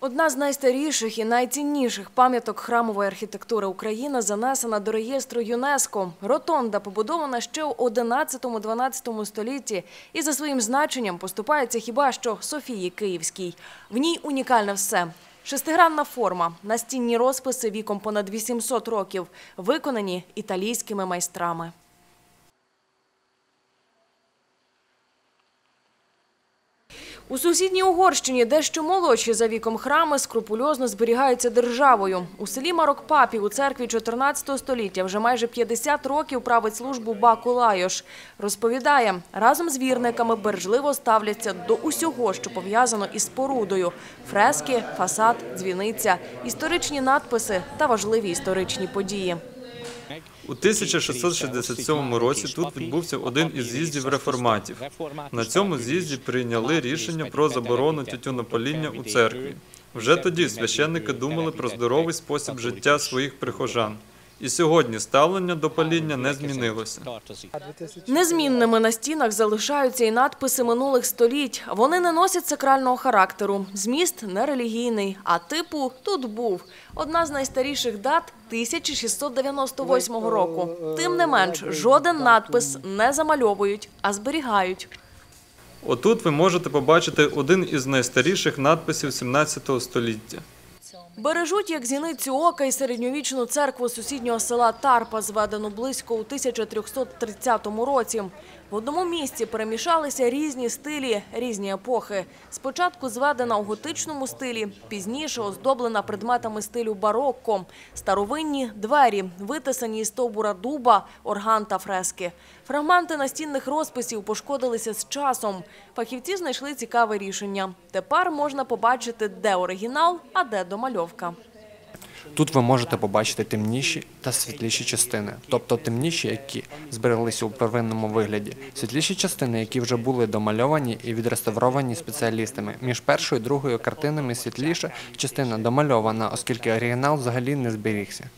Одна з найстаріших і найцінніших пам'яток храмової архітектури України занесена до реєстру ЮНЕСКО. Ротонда побудована ще у 11-12 столітті і за своїм значенням поступається хіба що Софії Київській. В ній унікальне все. Шестигранна форма, настінні розписи віком понад 800 років, виконані італійськими майстрами. У сусідній Угорщині дещо молодші за віком храми скрупульозно зберігаються державою. У селі Марокпапі у церкві 14 століття вже майже 50 років править службу Баку Лайош. Розповідає, разом з вірниками бережливо ставляться до усього, що пов'язано із спорудою – фрески, фасад, дзвіниця, історичні надписи та важливі історичні події. У 1667 році тут відбувся один із з'їздів реформатів. На цьому з'їзді прийняли рішення про заборону тютюнопаління у церкві. Вже тоді священники думали про здоровий спосіб життя своїх прихожан. І сьогодні ставлення до паління не змінилося. Незмінними на стінах залишаються і надписи минулих століть. Вони не носять сакрального характеру. Зміст не релігійний, а типу тут був. Одна з найстаріших дат 1698 року. Тим не менш, жоден надпис не замальовують, а зберігають. Отут ви можете побачити один із найстаріших надписів 17 століття. Бережуть як зіницю ока і середньовічну церкву сусіднього села Тарпа, зведену близько у 1330 році. В одному місці перемішалися різні стилі, різні епохи. Спочатку зведена у готичному стилі, пізніше оздоблена предметами стилю барокко. Старовинні двері, витисані із стовбура дуба, орган та фрески. Фрагменти настінних розписів пошкодилися з часом. Фахівці знайшли цікаве рішення. Тепер можна побачити, де оригінал, а де домальовка. Тут ви можете побачити темніші та світліші частини, тобто темніші, які збереглися у первинному вигляді, світліші частини, які вже були домальовані і відреставровані спеціалістами. Між першою і другою картинами світліша частина домальована, оскільки оригінал взагалі не зберігся.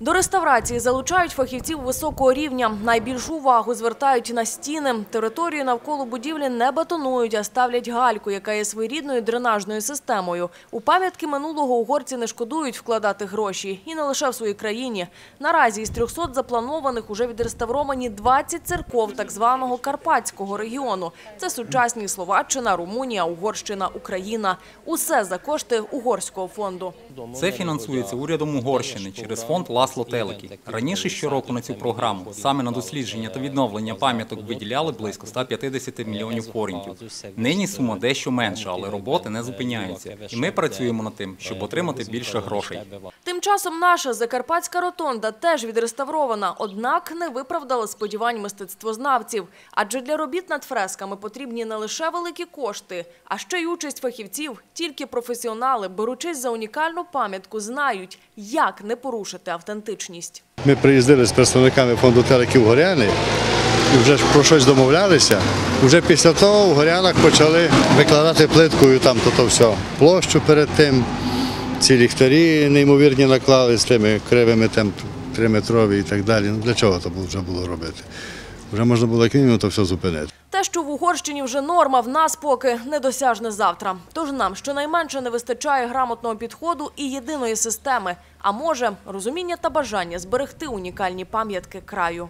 До реставрації залучають фахівців високого рівня. Найбільшу увагу звертають на стіни. Територію навколо будівлі не бетонують, а ставлять гальку, яка є своєрідною дренажною системою. У пам'ятки минулого угорці не шкодують вкладати гроші. І не лише в своїй країні. Наразі із 300 запланованих уже відреставровані 20 церков так званого Карпатського регіону. Це сучасні Словаччина, Румунія, Угорщина, Україна. Усе за кошти Угорського фонду. Це фінансується урядом Угорщини через фонд Ласло Телекі. Раніше щороку на цю програму саме на дослідження та відновлення пам'яток виділяли близько 150 мільйонів форінтів. Нині сума дещо менша, але роботи не зупиняються. І ми працюємо над тим, щоб отримати більше грошей. Тим часом наша Закарпатська ротонда теж відреставрована, однак не виправдала сподівань мистецтвознавців. Адже для робіт над фресками потрібні не лише великі кошти, а ще й участь фахівців. Тільки професіонали, беручись за унікальну пам'ятку, знають, як не порушити автентичність. Ми приїздили з представниками фонду Телеків Горяни і вже про щось домовлялися. Вже після того в Горянах почали викладати плиткою там то, то все. Площу перед тим, ці ліхтарі неймовірні наклали з тими кривими триметрові і так далі. Ну для чого було- вже було робити? Вже можна було як мінімум то все зупинити. Що в Угорщині вже норма, в нас поки недосяжне завтра. Тож нам щонайменше не вистачає грамотного підходу і єдиної системи, а може розуміння та бажання зберегти унікальні пам'ятки краю.